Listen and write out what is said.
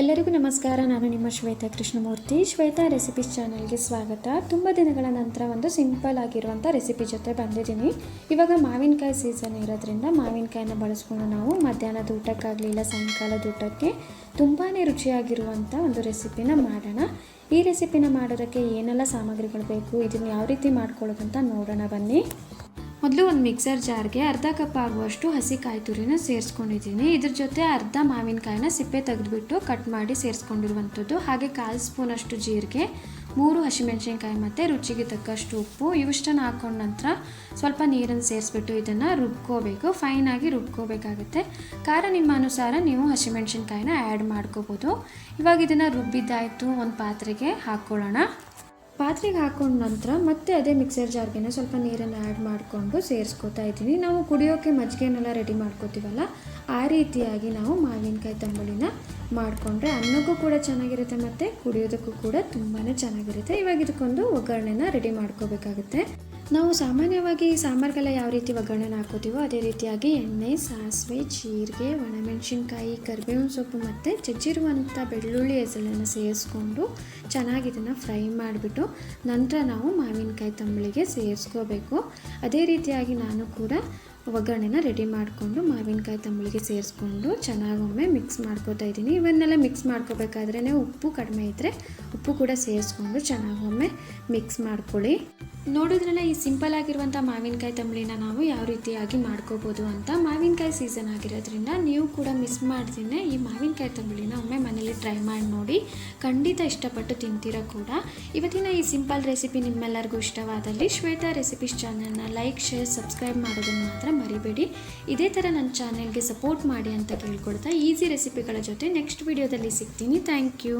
ಎಲ್ಲರಿಗೂ ನಮಸ್ಕಾರ. ನಾನು ನಿಮ್ಮ ಶ್ವೇತಾ ಕೃಷ್ಣಮೂರ್ತಿ. ಶ್ವೇತಾ ರೆಸಿಪೀಸ್ ಚಾನಲ್ಗೆ ಸ್ವಾಗತ. ತುಂಬ ದಿನಗಳ ನಂತರ ಒಂದು ಸಿಂಪಲ್ ಆಗಿರುವಂಥ ರೆಸಿಪಿ ಜೊತೆ ಬಂದಿದ್ದೀನಿ. ಇವಾಗ ಮಾವಿನಕಾಯಿ ಸೀಸನ್ ಇರೋದ್ರಿಂದ ಮಾವಿನಕಾಯಿನ ಬಳಸ್ಕೊಂಡು ನಾವು ಮಧ್ಯಾಹ್ನದ ಊಟಕ್ಕಾಗಲಿ ಇಲ್ಲ ಸಾಯಂಕಾಲದ ಊಟಕ್ಕೆ ತುಂಬಾ ರುಚಿಯಾಗಿರುವಂಥ ಒಂದು ರೆಸಿಪಿನ ಮಾಡೋಣ. ಈ ರೆಸಿಪಿನ ಮಾಡೋದಕ್ಕೆ ಏನೆಲ್ಲ ಸಾಮಗ್ರಿಗಳು ಬೇಕು, ಇದನ್ನು ಯಾವ ರೀತಿ ಮಾಡ್ಕೊಳ್ಳೋದು ಅಂತ ನೋಡೋಣ ಬನ್ನಿ. ಮೊದಲು ಒಂದು ಮಿಕ್ಸರ್ ಜಾರ್ಗೆ ಅರ್ಧ ಕಪ್ ಆಗುವಷ್ಟು ಹಸಿ ಕಾಯಿ ತುರಿನ ಸೇರಿಸ್ಕೊಂಡಿದ್ದೀನಿ. ಇದ್ರ ಜೊತೆ ಅರ್ಧ ಮಾವಿನಕಾಯಿನ ಸಿಪ್ಪೆ ತೆಗೆದುಬಿಟ್ಟು ಕಟ್ ಮಾಡಿ ಸೇರಿಸ್ಕೊಂಡಿರುವಂಥದ್ದು. ಹಾಗೆ ಕಾಲು ಸ್ಪೂನಷ್ಟು ಜೀರಿಗೆ, ಮೂರು ಹಸಿಮೆಣಸಿನ್ಕಾಯಿ ಮತ್ತು ರುಚಿಗೆ ತಕ್ಕಷ್ಟು ಉಪ್ಪು, ಇವಿಷ್ಟನ್ನು ಹಾಕೊಂಡ ನಂತರ ಸ್ವಲ್ಪ ನೀರನ್ನು ಸೇರಿಸ್ಬಿಟ್ಟು ಇದನ್ನು ರುಬ್ಕೋಬೇಕು. ಫೈನಾಗಿ ರುಬ್ಕೋಬೇಕಾಗುತ್ತೆ. ಖಾರ ನಿಮ್ಮ ಅನುಸಾರ ನೀವು ಹಸಿಮೆಣಸಿನ್ಕಾಯಿನ ಆ್ಯಡ್ ಮಾಡ್ಕೋಬೋದು. ಇವಾಗ ಇದನ್ನು ರುಬ್ಬಿದ್ದಾಯಿತು ಒಂದು ಪಾತ್ರೆಗೆ ಹಾಕ್ಕೊಳ್ಳೋಣ. ಪಾತ್ರೆಗೆ ಹಾಕೊಂಡ ನಂತರ ಮತ್ತೆ ಅದೇ ಮಿಕ್ಸರ್ ಜಾರ್ಗೆನ ಸ್ವಲ್ಪ ನೀರನ್ನು ಆ್ಯಡ್ ಮಾಡಿಕೊಂಡು ಸೇರಿಸ್ಕೊತಾ ಇದ್ದೀನಿ. ನಾವು ಕುಡಿಯೋಕ್ಕೆ ಮಜ್ಜಿಗೆನೆಲ್ಲ ರೆಡಿ ಮಾಡ್ಕೋತೀವಲ್ಲ, ಆ ರೀತಿಯಾಗಿ ನಾವು ಮಾವಿನಕಾಯಿ ತಂಬುಳಿನ ಮಾಡಿಕೊಂಡ್ರೆ ಅನ್ನಕ್ಕೂ ಕೂಡ ಚೆನ್ನಾಗಿರುತ್ತೆ ಮತ್ತು ಕುಡಿಯೋದಕ್ಕೂ ಕೂಡ ತುಂಬಾ ಚೆನ್ನಾಗಿರುತ್ತೆ. ಇವಾಗ ಇದಕ್ಕೊಂದು ಒಗ್ಗರಣೆನ ರೆಡಿ ಮಾಡ್ಕೋಬೇಕಾಗುತ್ತೆ. ನಾವು ಸಾಮಾನ್ಯವಾಗಿ ಸಾಂಬಾರಿಗೆಲ್ಲ ಯಾವ ರೀತಿ ಒಗ್ಗರಣೆನ ಹಾಕೋತೀವೋ ಅದೇ ರೀತಿಯಾಗಿ ಎಣ್ಣೆ, ಸಾಸಿವೆ, ಜೀರಿಗೆ, ಒಣಮೆಣಸಿನ್ಕಾಯಿ, ಕರಿಬೇವಿನ ಸೊಪ್ಪು ಮತ್ತು ಜಜ್ಜಿರುವಂಥ ಬೆಳ್ಳುಳ್ಳಿ ಹೆಸಳನ್ನು ಸೇರಿಸ್ಕೊಂಡು ಚೆನ್ನಾಗಿ ಇದನ್ನು ಫ್ರೈ ಮಾಡಿಬಿಟ್ಟು ನಂತರ ನಾವು ಮಾವಿನಕಾಯಿ ತಂಬಳಿಗೆ ಸೇರಿಸ್ಕೋಬೇಕು. ಅದೇ ರೀತಿಯಾಗಿ ನಾನು ಕೂಡ ಒಗ್ಗರಣೆನ ರೆಡಿ ಮಾಡಿಕೊಂಡು ಮಾವಿನಕಾಯಿ ತಂಬಳಿಗೆ ಸೇರಿಸ್ಕೊಂಡು ಚೆನ್ನಾಗೊಮ್ಮೆ ಮಿಕ್ಸ್ ಮಾಡ್ಕೋತಾ ಇದ್ದೀನಿ. ಇವನ್ನೆಲ್ಲ ಮಿಕ್ಸ್ ಮಾಡ್ಕೋಬೇಕಾದ್ರೇ ಉಪ್ಪು ಕಡಿಮೆ ಇದ್ದರೆ ಉಪ್ಪು ಕೂಡ ಸೇರಿಸ್ಕೊಂಡು ಚೆನ್ನಾಗೊಮ್ಮೆ ಮಿಕ್ಸ್ ಮಾಡ್ಕೊಳ್ಳಿ. ನೋಡಿದ್ರಲ್ಲ, ಈ ಸಿಂಪಲ್ ಆಗಿರುವಂಥ ಮಾವಿನಕಾಯಿ ತಂಬಳಿನ ನಾವು ಯಾವ ರೀತಿಯಾಗಿ ಮಾಡ್ಕೋಬೋದು ಅಂತ ಮಾವಿನಕಾಯಿ ಸೀಸನ್ ಆಗಿರೋದ್ರಿಂದ ನೀವು ಕೂಡ ಮಿಸ್ ಮಾಡ್ತೀನಿ ಈ ಮಾವಿನಕಾಯಿ ತಂಬಳಿನ ಒಮ್ಮೆ ಮನೇಲಿ ಟ್ರೈ ಮಾಡಿ ನೋಡಿ. ಖಂಡಿತ ಇಷ್ಟಪಟ್ಟು ತಿಂತೀರ ಕೂಡ. ಇವತ್ತಿನ ಈ ಸಿಂಪಲ್ ರೆಸಿಪಿ ನಿಮ್ಮೆಲ್ಲರಿಗೂ ಇಷ್ಟವಾದಲ್ಲಿ ಶ್ವೇತಾ ರೆಸಿಪೀಸ್ ಚಾನಲ್ನ ಲೈಕ್ ಶೇರ್ ಸಬ್ಸ್ಕ್ರೈಬ್ ಮಾಡೋದನ್ನು ಮಾತ್ರ ಮರಿಬೇಡಿ. ಇದೇ ಥರ ನನ್ನ ಚಾನೆಲ್ಗೆ ಸಪೋರ್ಟ್ ಮಾಡಿ ಅಂತ ಕೇಳ್ಕೊಳ್ತಾ ಈಸಿ ರೆಸಿಪಿಗಳ ಜೊತೆ ನೆಕ್ಸ್ಟ್ ವಿಡಿಯೋದಲ್ಲಿ ಸಿಗ್ತೀನಿ. Thank you